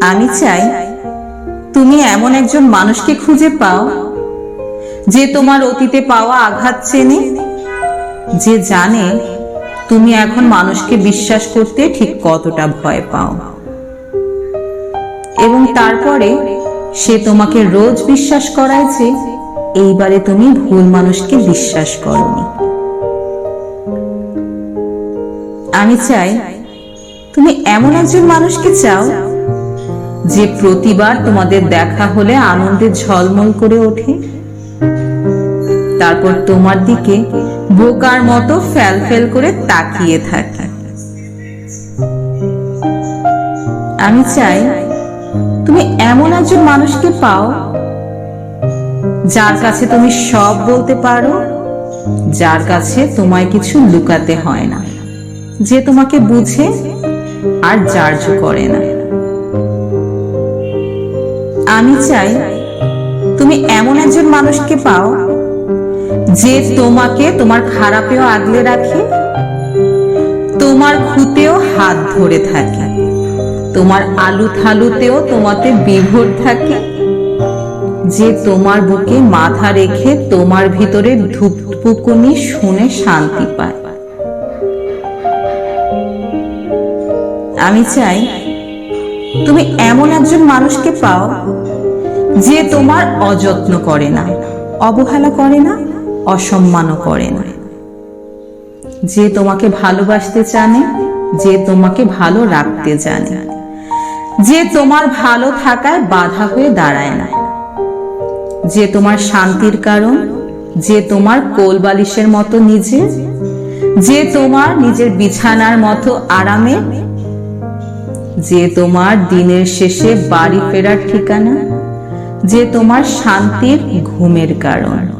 আমি চাই তুমি এমন একজন মানুষকে খুঁজে পাও যে তোমার অতীতে পাওয়া আঘাত চেনে, যে জানে তুমি এখন মানুষকে বিশ্বাস করতে ঠিক কতটা ভয় পাও। এবং তারপরে সে তোমাকে রোজ বিশ্বাস করায় যে এইবারে তুমি ভুল মানুষকে বিশ্বাস করনি। আমি চাই তুমি এমন একজন মানুষকে চাও যে প্রতিবার তোমাদের দেখা হলে আনন্দে ঝলমল করে ওঠে? তারপর তোমার দিকে বোকার মতো ফ্যাল করে তাকিয়ে থাকে। আমি চাই তুমি এমন একজন মানুষকে পাও যার কাছে তুমি সব বলতে পারো, যার কাছে তোমায় কিছু লুকাতে হয় না, যে তোমাকে বুঝে আর জার্জ করে না। আমি চাই তুমি এমন একজন মানুষকে পাও যে তোমাকে তোমার খারাপেও আগলে রাখে, তোমার খুঁতেও হাত ধরে থাকে, তোমার আলু থালুতেও তোমাতে বিভোর থাকে, যে তোমার বুকে মাথা রেখে তোমার ভিতরে ধূপপুকুনি শুনে শান্তি পায়। আমি চাই তুমি এমন একজন মানুষকে পাও যে তোমার অযত্ন করে না, অবহেলা করে না, অসম্মানও করে না। যে তোমাকে ভালোবাসতে জানে, যে তোমাকে ভালো রাখতে জানে। যে তোমার ভালো থাকায় বাধা হয়ে দাঁড়ায় না। যে তোমার শান্তির কারণ, যে তোমার কোল বালিশের মতো নিজে, যে তোমার নিজের বিছানার মতো আরামে যে তোমার দিনের শেষে বাড়ি ফেরার ঠিকানা যে তোমার শান্তির ঘুমের কারণ।